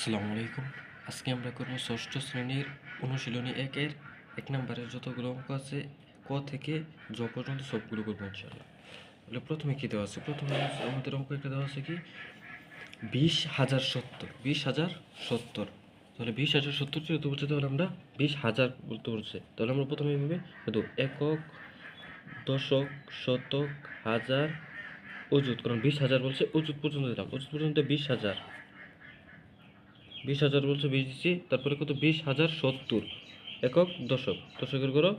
আসসালামু আলাইকুম। আজকে আমরা করব ষষ্ঠ শ্রেণির অনুশীলনী একের এক নম্বরের যতগুলো অঙ্ক আছে, ক থেকে জ পর্যন্ত সবগুলো করব ইনশাআল্লাহ। তাহলে প্রথমে কী দেওয়া আছে? প্রথমে আমাদের অঙ্ক একটা দেওয়া আছে কি? বিশ হাজার সত্তর। বিশ হাজার সত্তর। তাহলে বিশ হাজার সত্তর যেহেতু বলছে, তাহলে আমরা বিশ হাজার বলতে বলছে। তাহলে আমরা প্রথমে এইভাবে শুধু একক দশক শতক হাজার অযুত। কারণ বিশ হাজার বলছে অযুত পর্যন্ত দিলাম। অযুত পর্যন্ত বিশ হাজার। বিশ হাজার বলছে, বিশ দিচ্ছি, তারপরে কত? বিশ হাজার সত্তর। একক দশক। দশকের করো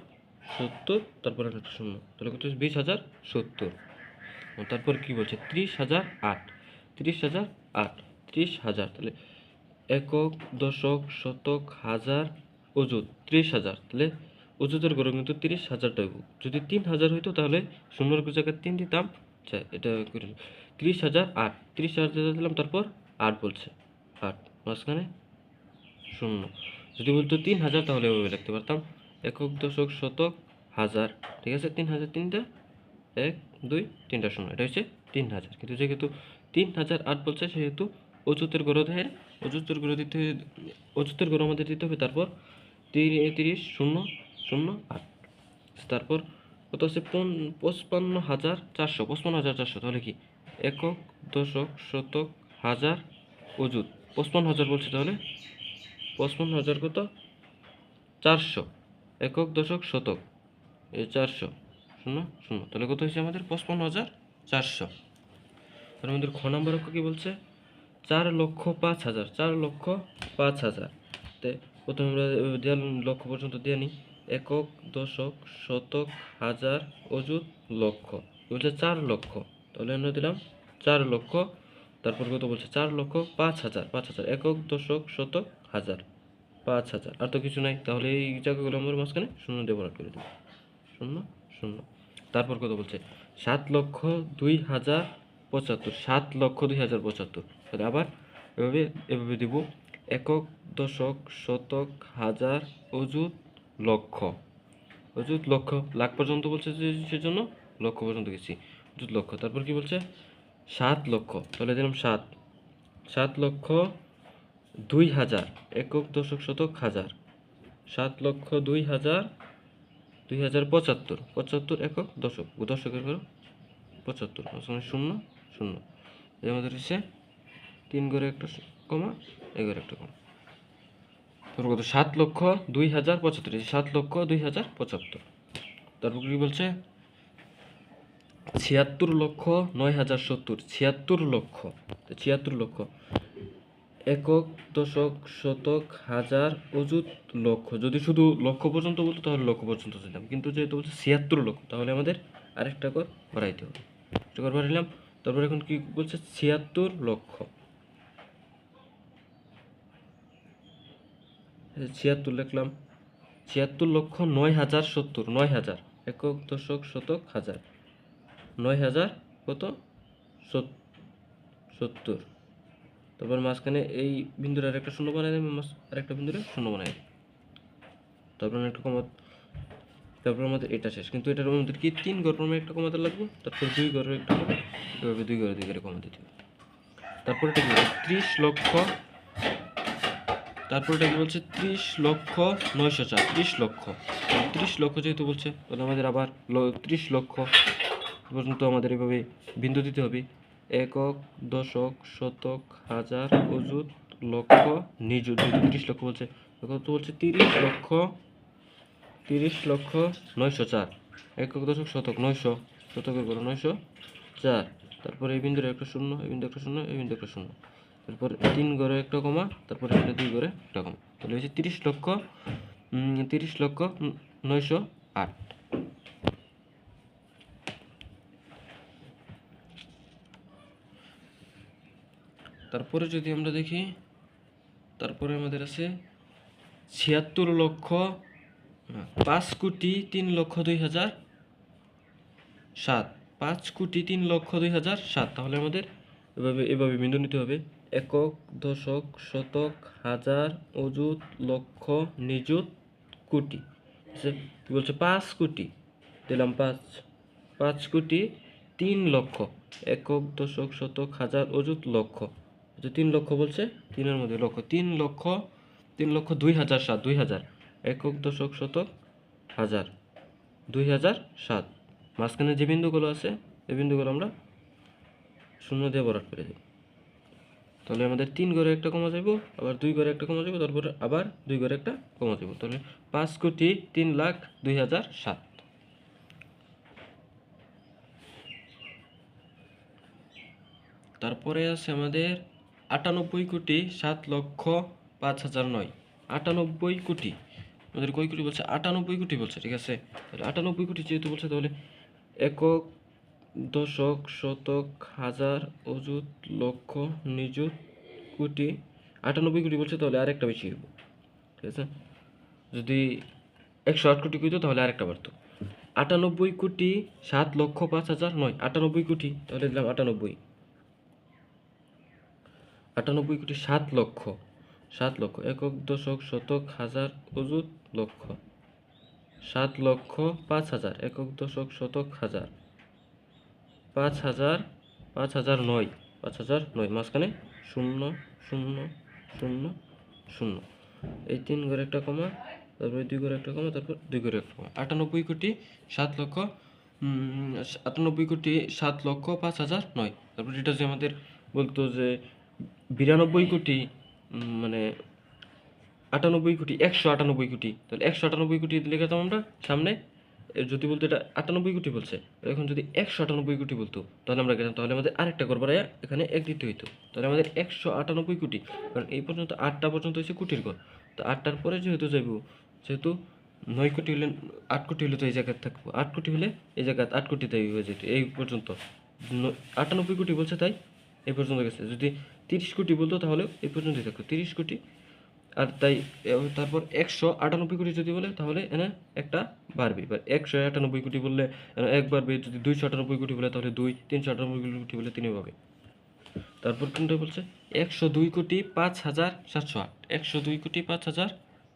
সত্তর, তারপরে একটা শূন্য। তাহলে কত বিশ হাজার সত্তর। তারপর কি বলছে? ত্রিশ হাজার আট। ত্রিশ হাজার আট। ত্রিশ হাজার। তাহলে একক দশক, শতক, হাজার অযুত ত্রিশ হাজার। তাহলে অযুতের গরম কিন্তু তিরিশ হাজার টাকা যদি তিন হাজার হইতো, তাহলে শূন্যর জায়গায় তিন দিতাম। আচ্ছা এটা করে ত্রিশ হাজার আট। ত্রিশ হাজার দিলাম, তারপর আট বলছে। আট। মাঝখানে? শূন্য। যদি বলতো তিন হাজার, তাহলে ওইভাবে লিখতে পারতাম। একক দশক শতক হাজার। ঠিক আছে? তিন হাজার তিনটা, এক, দুই, তিনটা শূন্য। এটা হচ্ছে তিন হাজার। কিন্তু যেহেতু তিন হাজার আট বলছে, সেহেতু অযুতের গড় দেয় অযুতের গড় দিতে অযুতের গড় আমাদের দিতে হবে। তারপর তিরি- তিরিশ, শূন্য শূন্য, আট। তারপর কত পন- পঁচপান্ন হাজার চারশো। পঁচপান্ন হাজার চারশো। তাহলে কি? একক দশক শতক হাজার অযুত। পঁচপান্ন হাজার বলছে তাহলে? পঁচপান্ন হাজার কত? চারশো। একক দশক শতক। এই চারশো। শূন্য শূন্য তাহলে কত হয়েছে আমাদের? পঁচপান্ন হাজার চারশো। তার আমাদের খ নম্বর অঙ্ক কি বলছে? চার লক্ষ পাঁচ হাজার, চার লক্ষ পাঁচ হাজার। তে প্রথমে আমরা দেওয়াল লক্ষ পর্যন্ত দিয়ে নিই। একক দশক শতক হাজার অযুত লক্ষ। বলছে চার লক্ষ। তাহলে আমরা দিলাম চার লক্ষ তারপর কত বলছে? চার লক্ষ পাঁচ হাজার পাঁচ হাজার, একক, দশক, শতক, হাজার, পাঁচ হাজার। আর তো কিছু নাই। তাহলে এই জায়গাগুলো আমরা মাঝখানে শূন্য দিয়ে ভরাট করে দেবো শূন্য শূন্য। তারপর কত বলছে? সাত লক্ষ দুই হাজার পঁচাত্তর, সাত লক্ষ দুই হাজার পঁচাত্তর। তাহলে আবার এভাবে এভাবে দিব। একক, দশক, শতক, হাজার, অযুত লক্ষ। অযুত লক্ষ। লাখ পর্যন্ত বলছে যে সেজন্য লক্ষ পর্যন্ত গেছি। অযুত লক্ষ। তারপর কি বলছে? সাত লক্ষ, তাহলে দিলাম সাত। সাত লক্ষ দুই হাজার, একক দশক শতক হাজার। সাত লক্ষ দুই হাজার দুই হাজার পঁচাত্তর পঁচাত্তর একক দশক দশকের করো পঁচাত্তর মাঝখানে শূন্য শূন্য। এই আমাদের হচ্ছে তিন ঘরে একটা কমা এগারো একটা কমা। তারপর কত? সাত লক্ষ দুই হাজার পঁচাত্তর সাত লক্ষ দুই হাজার পঁচাত্তর। তারপর কি বলছে? ছিয়াত্তর লক্ষ নয় হাজার সত্তর, ছিয়াত্তর লক্ষ ছিয়াত্তর লক্ষ, একক দশক শতক হাজার অযুত লক্ষ। যদি শুধু লক্ষ পর্যন্ত বলতো, তাহলে লক্ষ পর্যন্ত দিতাম কিন্তু যেহেতু বলছে ছিয়াত্তর লক্ষ, তাহলে আমাদের আরেকটা কর বাড়াইতে হবে। একটা কর বাড়াইলাম, তারপর এখন কি বলছে? ছিয়াত্তর লক্ষ। ছিয়াত্তর লিখলাম, ছিয়াত্তর লক্ষ নয় হাজার সত্তর, নয় হাজার, একক দশক শতক হাজার। নয় হাজার কত? সত- সত্তর। তারপর মাঝখানে এই বিন্দুর আর একটা শূন্য বানাই দেবে আর একটা বিন্দুরে শূন্য বানাই দেবে। তারপর একটা কমা তারপর আমাদের এটা শেষ। কিন্তু এটার মধ্যে কি তিন গড়ের একটা কমাতে লাগবে? তারপর দুই গড়ের একটা কমা এভাবে দুই গড়ের দুই গড়ে কমা দিতে হবে। তারপর এটা কি ত্রিশ লক্ষ তারপর এটা কি বলছে? ত্রিশ লক্ষ নয়শো চার ত্রিশ লক্ষ। ত্রিশ লক্ষ যেহেতু বলছে, তাহলে আমাদের আবার ত্রিশ লক্ষ পর্যন্ত আমাদের এভাবে বিন্দু দিতে হবে। একক, দশক, শতক, হাজার, অযুত, লক্ষ, নিযুত ত্রিশ লক্ষ বলছে। কত বলছে তিরিশ লক্ষ তিরিশ লক্ষ, নয়শো চার। একক, দশক, শতক, নয়শো। শতকের করে নয়শো চার। তারপরে এই বিন্দুর একটা শূন্য, এই বিন্দু একটা শূন্য, এই বিন্দু একটা শূন্য। তারপর তিন ঘরে একটা কমা, তারপরে এখানে দুই ঘরে একটা কমা। তাহলে হচ্ছে তিরিশ লক্ষ তিরিশ লক্ষ নয়শো আট। তারপরে যদি আমরা দেখি তারপরে আমাদের আছে ছিয়াত্তর লক্ষ পাঁচ কোটি তিন লক্ষ দুই হাজার সাত। পাঁচ কোটি তিন লক্ষ দুই হাজার সাত। তাহলে আমাদের এভাবে এভাবে বিন্দু নিতে হবে। একক দশক শতক হাজার অযুত লক্ষ নিযুত কোটি। আচ্ছা, কি বলছে? পাঁচ কোটি। দিলাম পাঁচ। পাঁচ কোটি তিন লক্ষ। একক দশক শতক হাজার অযুত লক্ষ। যে তিন লক্ষ বলছে? তিনের মধ্যে লক্ষ। তিন লক্ষ তিন লক্ষ দুই হাজার সাত, দুই হাজার। একক দশক শতক হাজার, দুই হাজার সাত। মাঝখানে যে বিন্দুগুলো আছে এই বিন্দুগুলো আমরা শূন্য দিয়ে বরাট করে দিই তাহলে আমাদের তিন ঘরে একটা কমা যাব আবার দুই ঘরে একটা কমা যাব তারপরে আবার দুই ঘরে একটা কমা যাব তাহলে পাঁচ কোটি তিন লাখ দুই হাজার সাত। তারপরে আছে আমাদের আটানব্বই কোটি সাত লক্ষ পাঁচ হাজার নয়। আটানব্বই কোটি। আমাদের কই কোটি বলছে? আটানব্বই কোটি বলছে, ঠিক আছে? তাহলে আটানব্বই কোটি যেহেতু বলছে, তাহলে একক দশক শতক হাজার অযুত লক্ষ নিযুত কোটি আটানব্বই কোটি বলছে, তাহলে আরেকটা বেশি হইব, ঠিক আছে? যদি একশো আট কোটি কইতো, তাহলে আরেকটা বাড়তো। আটানব্বই কোটি সাত লক্ষ পাঁচ হাজার নয়। আটানব্বই কোটি, তাহলে দিলাম আটানব্বই। আটানব্বই কোটি সাত লক্ষ সাত লক্ষ, একক দশক শতক হাজার অযুত লক্ষ, সাত লক্ষ পাঁচ হাজার, একক দশক শতক হাজার, পাঁচ হাজার পাঁচ হাজার নয়, পাঁচ হাজার নয়, মাঝখানে শূন্য শূন্য শূন্য শূন্য। এই তিন ঘরে একটা কমা, তারপরে দুই ঘরে একটা কমা, তারপর দুই ঘরে একটা কমা। আটানব্বই কোটি সাত লক্ষ আটানব্বই কোটি সাত লক্ষ পাঁচ হাজার নয়। তারপর এটা যে আমাদের বলতো যে বিরানব্বই কোটি মানে আটানব্বই কোটি, একশো আটানব্বই কোটি। তাহলে একশো আটানব্বই কোটি লিখাতাম আমরা সামনে। যদি বলতো এটা আটানব্বই কোটি বলছে, এখন যদি একশো আটানব্বই কোটি বলতো, তাহলে আমরা গেলাম, তাহলে আমাদের আরেকটা করবার এখানে এক দিতে হইতো। তাহলে আমাদের একশো আটানব্বই কোটি, কারণ এই পর্যন্ত আটটা পর্যন্ত হচ্ছে কোটির ঘর। তো আটটার পরে যেহেতু যাইব, যেহেতু নয় কোটি হলে আট কোটি হলে তো এই জায়গায় থাকব। আট কোটি হলে এই জায়গায় আট কোটি তাই হয়ে যেত। এই পর্যন্ত আটানব্বই কোটি বলছে তাই, এই পর্যন্ত গেছে। যদি তিরিশ কোটি বলতো তাহলে এই পর্যন্তই থাকতো। তিরিশ কোটি। আর তাই এ, তারপর একশো আটানব্বই কোটি যদি বলে তাহলে এনে একটা বাড়বে। এবার একশো আটানব্বই কোটি বললে এক বাড়বে যদি দুইশো আটানব্বই কোটি বলে তাহলে দুই তিনশো আটানব্বই কোটি বলে তিনই পাবে। তারপর কোনটা বলছে? একশো দুই কোটি পাঁচ হাজার সাতশো আট। একশো দুই কোটি পাঁচ হাজার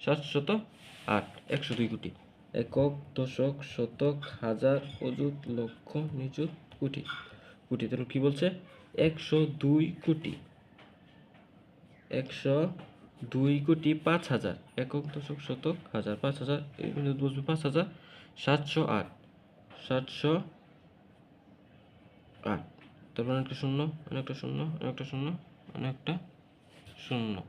সাতশত আট। একশো দুই কোটি। একক দশক শতক হাজার অযুত লক্ষ নিযুত কোটি। কোটি তাহলে কি বলছে? একশো দুই কোটি। একশো দুই কোটি পাঁচ হাজার। একক দশক শতক, হাজার পাঁচ হাজার। বসবে পাঁচ হাজার সাতশো আট। সাতশো আট। তারপর অনেকটা শূন্য অনেকটা শূন্য অনেকটা শূন্য অনেকটা শূন্য।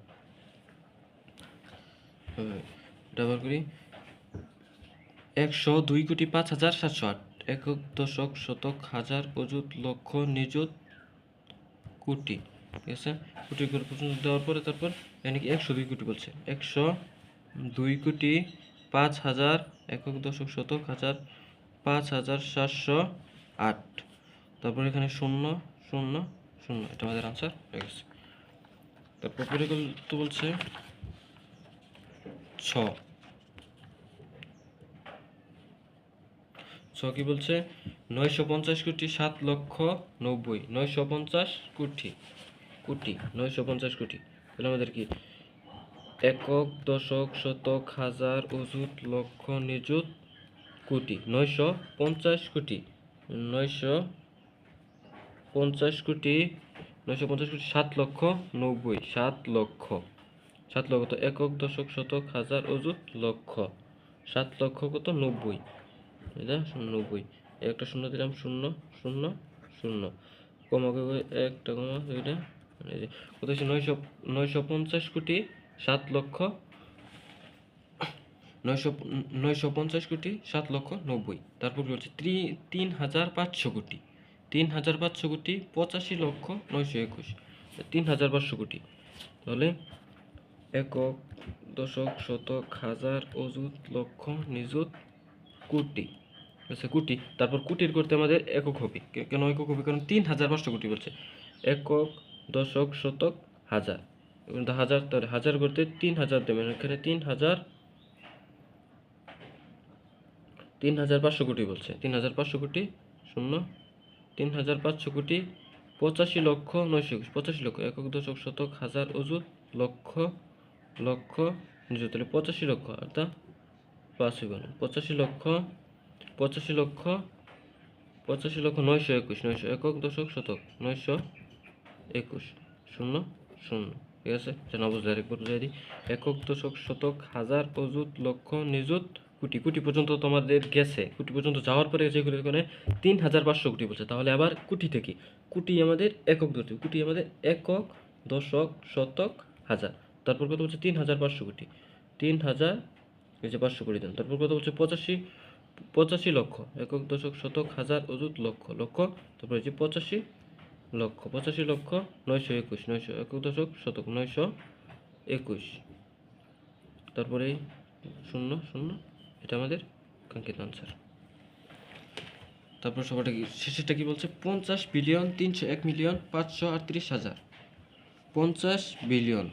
আবার করি। একশো দুই কোটি পাঁচ হাজার সাতশো আট। একক দশক শতক, হাজার অযুত লক্ষ নিযুত কোটি। ঠিক আছে? কোটি করে পর্যন্ত দেওয়ার পরে তারপর এখানে কি একশো দুই কোটি বলছে। একশো দুই কোটি পাঁচ হাজার একক দশক শতক হাজার পাঁচ হাজার সাতশো আট। তারপর এখানে শূন্য শূন্য শূন্য। এটা আমাদের আনসার হয়ে গেছে। তারপর তো বলছে ছ। ছ কি বলছে? নয়শো পঞ্চাশ কোটি সাত লক্ষ নব্বই। নয়শো পঞ্চাশ কোটি। কোটি, নয়শো পঞ্চাশ কোটি। তাহলে আমাদের কি? একক, দশক, শতক, হাজার, অযুত, লক্ষ, নিযুত কোটি, নয়শো পঞ্চাশ কোটি, নয়শো পঞ্চাশ কোটি, নয়শো পঞ্চাশ কোটি, সাত লক্ষ নব্বই, সাত লক্ষ। সাত লক্ষ তো একক, দশক, শতক, হাজার, অযুত, লক্ষ। সাত লক্ষ কত? নব্বই। এটা নব্বই। একটা শূন্য দিলাম, শূন্য শূন্য শূন্য। কমা একটা কমা যে কত হচ্ছে নয়শো নয়শো পঞ্চাশ কোটি সাত লক্ষ, নয়শো নয়শো পঞ্চাশ কোটি সাত লক্ষ নব্বই। তারপর হচ্ছে? ত্রি- তিন হাজার পাঁচশো কোটি। তিন হাজার পাঁচশো কোটি পঁচাশি লক্ষ নয়শো একুশ। তিন হাজার পাঁচশো কোটি। তাহলে একক, দশক, শতক, হাজার, অযুত, লক্ষ, নিযুত, কোটি। আচ্ছা কোটি। তারপর কোটির করতে আমাদের একক হবে। কেন একক হবে? কারণ তিন হাজার পাঁচশো কোটি বলছে। একক দশক, শতক, হাজার। কিন্তু হাজার তাহলে হাজার করতে তিন হাজার দেবেন। এখানে তিন হাজার তিন হাজার পাঁচশো কোটি বলছে। তিন হাজার পাঁচশো কোটি শূন্য, তিন হাজার পাঁচশো কোটি পঁচাশি লক্ষ নয়শো পঁচাশি লক্ষ। একক দশক, শতক, হাজার, অযুত, লক্ষ লক্ষ, নিযুত। তাহলে পঁচাশি লক্ষ, অর্থাৎ পাঁচ পঁচাশি লক্ষ পঁচাশি লক্ষ পঁচাশি লক্ষ নয়শো একুশ, নয়শো একক দশক, শতক, নয়শো একুশ, শূন্য শূন্য। ঠিক আছে? না বুঝলে আরেকবার বুঝাই দিই। একক দশক শতক হাজার অযুত লক্ষ নিযুত কোটি। কোটি পর্যন্ত তোমাদের গেছে। কোটি পর্যন্ত যাওয়ার পরে যেগুলো এখানে তিন হাজার পাঁচশো কোটি বলছে। তাহলে আবার কোটি থেকে। কোটি আমাদের একক ধরতে কোটি আমাদের একক দশক শতক হাজার। তারপর কত বলছে? তিন হাজার পাঁচশো কোটি। তিন হাজার, এই যে পাঁচশো কোটি দেন। তারপর কত বলছে? পঁচাশি পঁচাশি লক্ষ। একক দশক শতক হাজার অযুত লক্ষ লক্ষ। তারপর যে পঁচাশি লক্ষ, পঁচাশি লক্ষ, নয়শো একুশ, নয়শো একক দশক, শতক, নয়শো একুশ। তারপরে শূন্য শূন্য, এটা আমাদের কাঙ্ক্ষিত আনসার তারপর সবাইটা কি, শেষেরটা কি বলছে? পঞ্চাশ বিলিয়ন তিনশো এক মিলিয়ন পাঁচশো আটত্রিশ হাজার। পঞ্চাশ বিলিয়ন।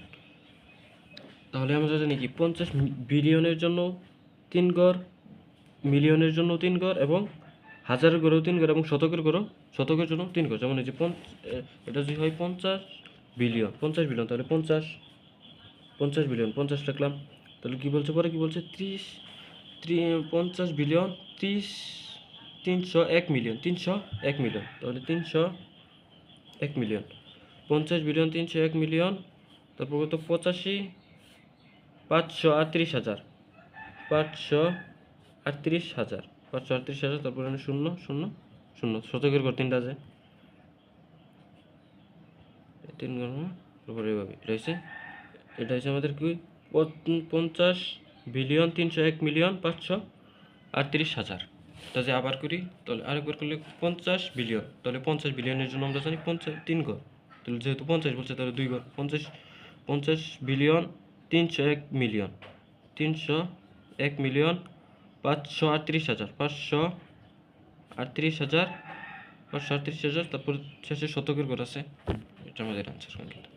তাহলে আমরা জানি কি, পঞ্চাশ বিলিয়নের জন্য তিন গড়, মিলিয়নের জন্য তিন গড় এবং হাজারের গড়েও তিন গড় এবং শতকের গড়েও শতকের জন্য তিন গড় যেমন যে এটা যদি হয় পঞ্চাশ বিলিয়ন পঞ্চাশ বিলিয়ন, তাহলে পঞ্চাশ পঞ্চাশ বিলিয়ন, পঞ্চাশ লিখলাম তাহলে কী বলছে? পরে কী বলছে? ত্রিশ, ত্রি, পঞ্চাশ বিলিয়ন, ত্রিশ, তিনশো এক মিলিয়ন, তিনশো এক মিলিয়ন, তাহলে তিনশো এক মিলিয়ন। পঞ্চাশ বিলিয়ন, তিনশো এক মিলিয়ন, তারপর কত? পঁচাশি, পাঁচশো আটত্রিশ হাজার, পাঁচশো আটত্রিশ হাজার, পাঁচশো আটত্রিশ হাজার, তারপর শূন্য শূন্য। শূন্য শতকের ঘর তিনটা আছে। তিন ঘর না? তারপরে এইভাবে। এটা হচ্ছে এটা হচ্ছে আমাদের কি? পঞ্চাশ বিলিয়ন তিনশো এক মিলিয়ন পাঁচশো আটত্রিশ হাজার। তা যে আবার করি, তাহলে আরেকবার করলে পঞ্চাশ বিলিয়ন। তাহলে পঞ্চাশ বিলিয়নের জন্য আমরা জানি পঞ্চাশ তিন ঘর তাহলে যেহেতু পঞ্চাশ বলছে, তাহলে দুই ঘর পঞ্চাশ পঞ্চাশ বিলিয়ন তিনশো এক মিলিয়ন। তিনশো এক মিলিয়ন পাঁচশো আটত্রিশ হাজার। পাঁচশো আটত্রিশ হাজার পাঁচশো আটত্রিশ হাজার তারপর শেষে শতকের ঘর আছে। এটা আমাদের আনসার কিন্তু